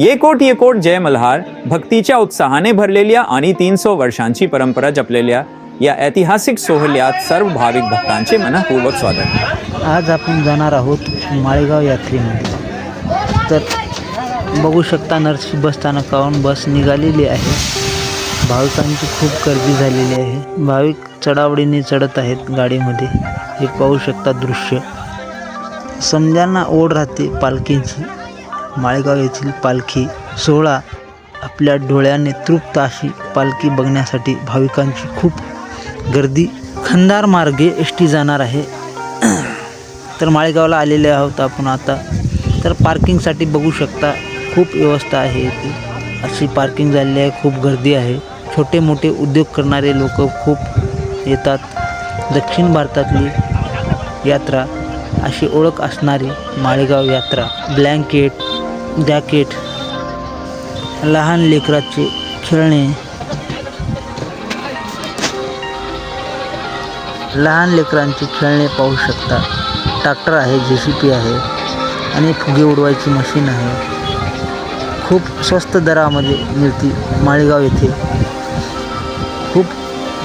ये कोट ये कोट जय मल्हार. भक्तीच्या उत्साहाने भरलेल्या आणि तीनशे वर्षांची परंपरा जपलेल्या या ऐतिहासिक सोहळ्यात सर्व भाविक भक्तांचे मनपूर्वक स्वागत. आज आपण जाणार आहोत माळेगाव यात्रेमध्ये. तर बघू शकता नर्स बस स्थानकावरून बस निघालेली आहे. भाविकांची खूप गर्दी झालेली आहे. भाविक चढावडीने चढत आहेत गाडीमध्ये. हे पाहू शकता दृश्य. समजांना ओढ राहते पालखीची. माळेगाव येथील पालखी सोहळा आपल्या डोळ्याने तृप्त अशी पालखी बघण्यासाठी भाविकांची खूप गर्दी. खंदार मार्गे एस टी जाणार आहे. तर माळेगावला आलेले आहोत आपण आता. तर पार्किंगसाठी बघू शकता खूप व्यवस्था आहे इथे. अशी पार्किंग झालेली आहे खूप गर्दी आहे. छोटे मोठे उद्योग करणारे लोक खूप येतात. दक्षिण भारतातली यात्रा अशी ओळख असणारी माळेगाव यात्रा. ब्लँकेट जॅकेट लहान लेकराचे खेळणे लहान लेकरांचे खेळणे पाहू शकता. ट्रॅक्टर आहे जे सी पी आहे आणि फुगे उडवायची मशीन आहे. खूप स्वस्त दरामध्ये मिळते माळेगाव येथे. खूप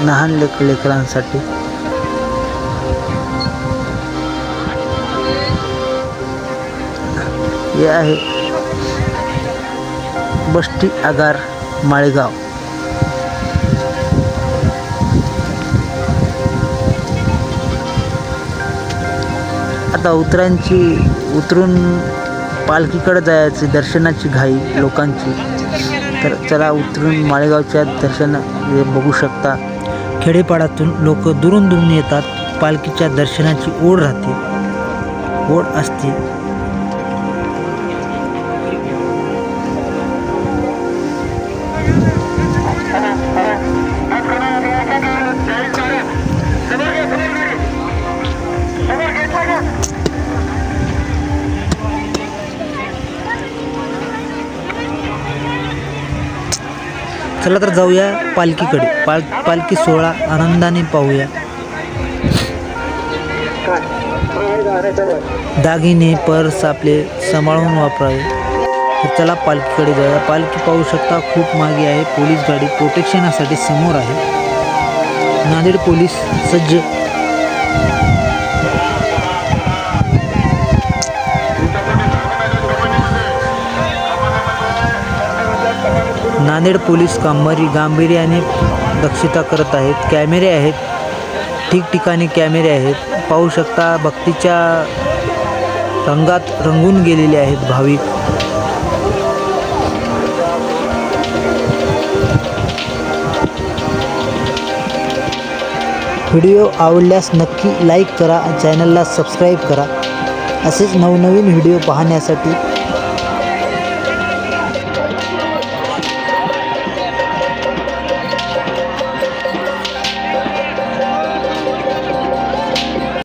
लहान लेक लेकरांसाठी. हे आहे बष्टी आगार माळेगाव. आता उतरांची उतरून पालखीकडे जायची दर्शनाची घाई लोकांची. तर चला उतरून माळेगावच्या दर्शन बघू शकता. खेडेपाड्यातून लोक दुरून दुरून येतात. पालखीच्या दर्शनाची ओढ राहते. ओढ असते. चला तर जाऊया पालखीकडे. पाल पालखी सोहळा आनंदाने पाहूया. दागिने पर्स आपले सांभाळून वापरावे. तर चला पालखीकडे जाऊया. पालखी पाहू शकता खूप मागे आहे. पोलीस गाडी प्रोटेक्शनासाठी समोर आहे. नांदेड पोलीस सज्ज. नांदेड पोलीस कामगारी गांभीर्याने दक्षता करत आहेत. कॅमेरे आहेत. ठिकठिकाणी कॅमेरे आहेत. पाहू शकता भक्तीच्या रंगात रंगून गेलेले आहेत भाविक. व्हिडिओ आवडल्यास नक्की लाईक करा चॅनलला सबस्क्राईब करा. असेच नवनवीन व्हिडिओ पाहण्यासाठी